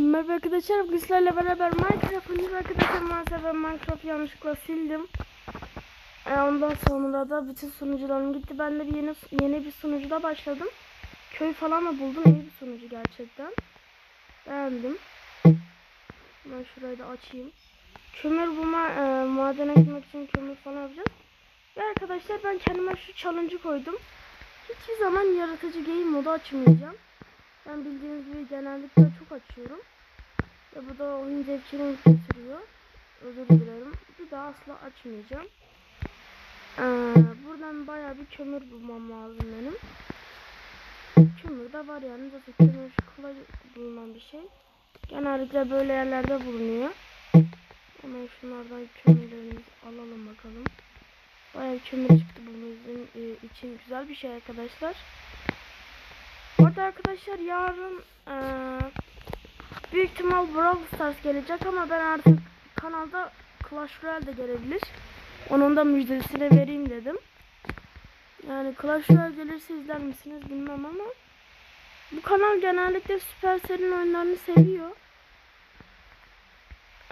Merhaba arkadaşlar, bugün sizlerle beraber Minecraft oynuyoruz arkadaşlar. Maalesef ben Minecraft yanlışlıkla sildim. E, ondan sonra da bütün sunucularım gitti. Ben de bir yeni yeni bir sunucuda başladım. Köy falan da buldum. İyi bir sunucu gerçekten. Beğendim. Ben şurayı da açayım. Kömür bulma, e, madene gitmek için kömür falan yapacağız. Ve arkadaşlar ben kendime şu challenge'ı koydum. Hiçbir zaman yaratıcı game modu açmayacağım. Genellikle çok açıyorum. Ve bu da oyun zevkini götürüyor. Özür dilerim. Bir daha asla açmayacağım. Ee, buradan bayağı bir kömür bulmam lazım benim. Kömür de var yani. Zaten kömür kolay bulunan bir şey. Genellikle böyle yerlerde bulunuyor. Hemen şunlardan kömürlerimizi alalım bakalım. Bir kömür çıktı bu bizim e, için güzel bir şey arkadaşlar. Orada arkadaşlar yarın eee, büyük ihtimal Brawl Stars gelecek ama ben artık kanalda Clash Royale de gelebilir. Onun da müjdesini vereyim dedim. Yani Clash Royale gelirse izler misiniz bilmem ama bu kanal genellikle Supercell'in oyunlarını seviyor.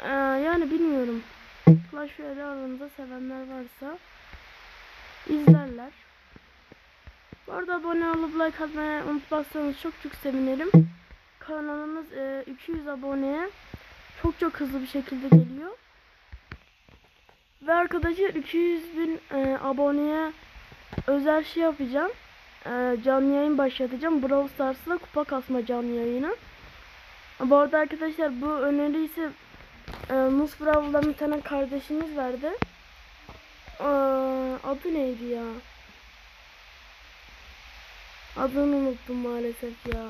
Eee, yani bilmiyorum. Clash Royale aranızda sevenler varsa izlerler. Bu arada abone olup like atmayı unutmazsanız çok çok sevinirim. Kanalımız e, 200 aboneye çok çok hızlı bir şekilde geliyor. Ve arkadaşlar 200 bin e, aboneye özel şey yapacağım. E, canlı yayın başlatacağım. Brawl Stars'la kupa kasma canlı yayını. Bu arada arkadaşlar bu öneri ise e, Nus Brawl'dan bir tane kardeşimiz verdi. Aa, adı neydi ya? Adını unuttum maalesef ya.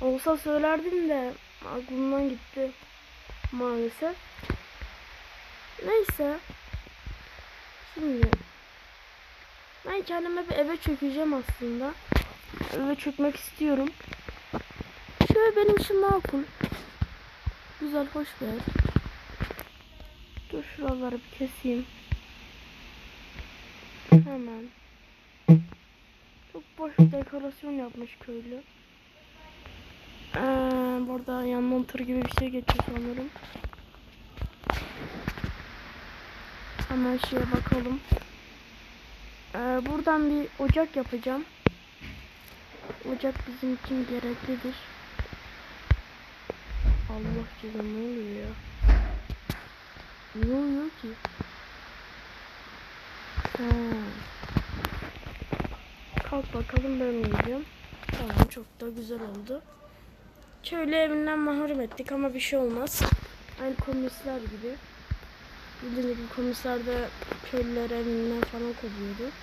Olsa söylerdim de aklımdan gitti maalesef. Neyse. Şimdi ben kendime bir eve çökeceğim aslında. Eve çökmek istiyorum. Şöyle benim için makul. Güzel hoş bir ev. Dur şuraları bir keseyim. Hemen. Boş dekorasyon yapmış köylü. Ee, burada yandan tır gibi bir şey geçiyor sanırım. Hemen şeye bakalım. Ee, buradan bir ocak yapacağım. Ocak bizim için gereklidir. Allah cezam ne oluyor ya? Ne oluyor ki? Ha. Kalk bakalım ben uyuyacağım. Tamam çok da güzel oldu. Köylü evinden mahrum ettik ama bir şey olmaz. Aynı komisler gibi. Bildiğiniz gibi komisler de köylüler evinden falan kovuyordu.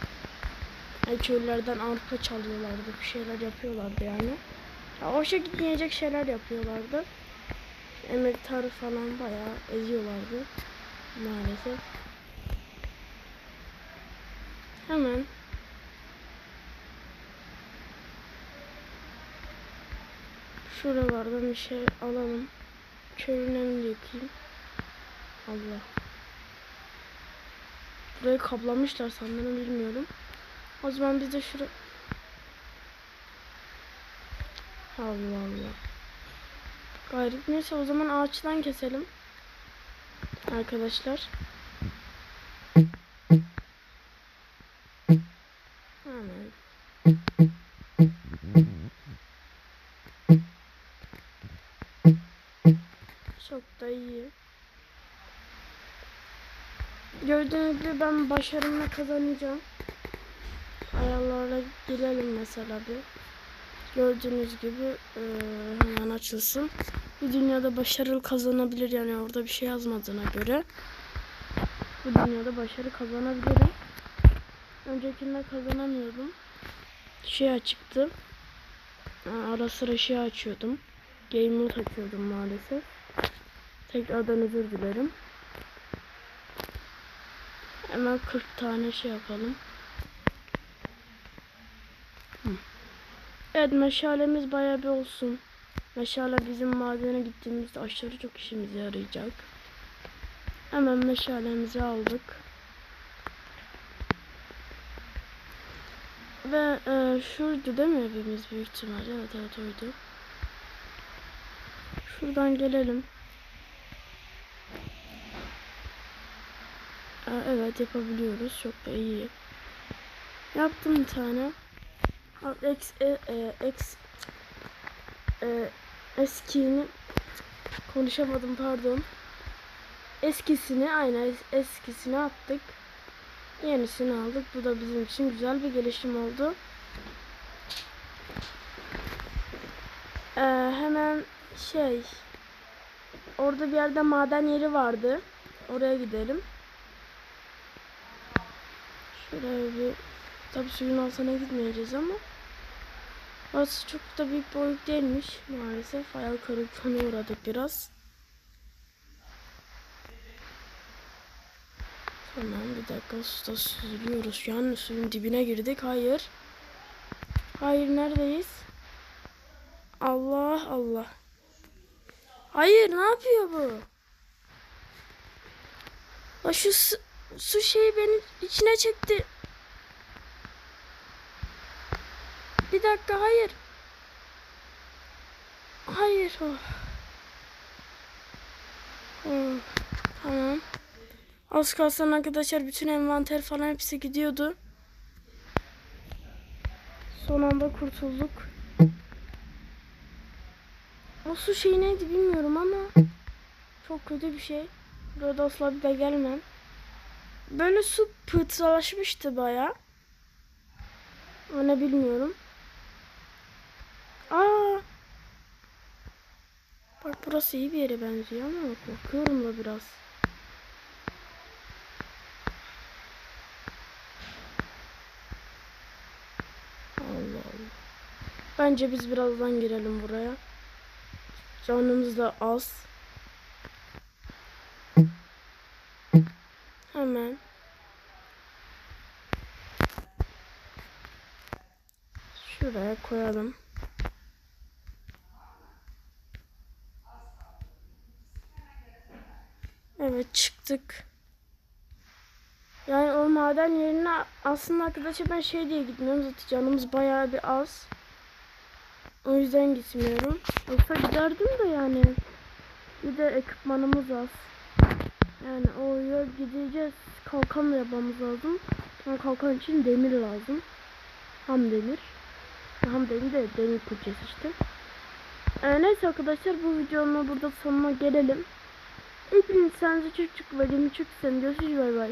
Yani köylülerden arpa çalıyorlardı. Bir şeyler yapıyorlardı yani. Ya hoşa gitmeyecek şeyler yapıyorlardı. Emektarı falan bayağı eziyorlardı. Maalesef. Hemen Şuralardan bir şey alalım. Evini yakayım. Allah. Burayı kaplamışlar sanırım bilmiyorum. O zaman biz de şura... Allah Allah. Gayret neyse o zaman ağaçtan keselim. Arkadaşlar. Gördüğünüz gibi ben başarımla kazanacağım. Ayarlarla girelim mesela bir. Gördüğünüz gibi eee, hemen açılsın. Bu dünyada başarılı kazanabilir yani orada bir şey yazmadığına göre. Bu dünyada başarı kazanabilirim. Öncekinde kazanamıyordum. Şey açıktı. Aa, Ara sıra şey açıyordum. Game mode açıyordum maalesef. Tekrardan özür dilerim. Hemen 40 tane şey yapalım. Hı. Evet meşalemiz bayağı bir olsun. Meşale bizim madene gittiğimizde aşırı çok işimize yarayacak. Hemen meşalemizi aldık. Ve e, şuydu değil mi evimiz büyük ihtimalle? Evet evet oydu. Şuradan gelelim. Aa, evet yapabiliyoruz. Çok da iyi. Yaptım bir tane. X, e, e, X e, eskini konuşamadım pardon. Eskisini aynen es- eskisini attık. Yenisini aldık. Bu da bizim için güzel bir gelişim oldu. Ee, hemen şey orada bir yerde maden yeri vardı. Oraya gidelim. Şuraya bir tabi suyun altına gitmeyeceğiz ama Orası çok da büyük boyut değilmiş maalesef. Hayal kırıklığına uğradık biraz. Tamam bir dakika suda süzülüyoruz. An suyun dibine girdik. Hayır. Hayır neredeyiz? Allah Allah. Hayır ne yapıyor bu? La su, şeyi beni içine çekti. Bir dakika hayır. Hayır. Oh. Oh, Tamam. Az kalsın arkadaşlar bütün envanter falan hepsi gidiyordu. Son anda kurtulduk. O su şey neydi bilmiyorum ama çok kötü bir şey. Burada asla bir de gelmem. Böyle su pıhtılaşmıştı baya. Ne bilmiyorum. Aa. Bak burası iyi bir yere benziyor ama korkuyorum da biraz. Allah Allah. Bence biz birazdan girelim buraya. Canımız da az. Hemen. Şuraya koyalım. Evet çıktık. Yani o maden yerine aslında arkadaşlar ben şey diye gitmiyorum zaten canımız bayağı bir az. O yüzden gitmiyorum. Yoksa giderdim de yani. Bir de ekipmanımız az. Yani oraya gideceğiz. Kalkan da yapmamız lazım. Ama kalkan için demir lazım. Ham demir. Ham demir de demir kuracağız işte. Ee, neyse arkadaşlar bu videonun burada sonuna gelelim. Hepiniz kendinize çok çok ve çok seviyorum. Görüşürüz bay bay.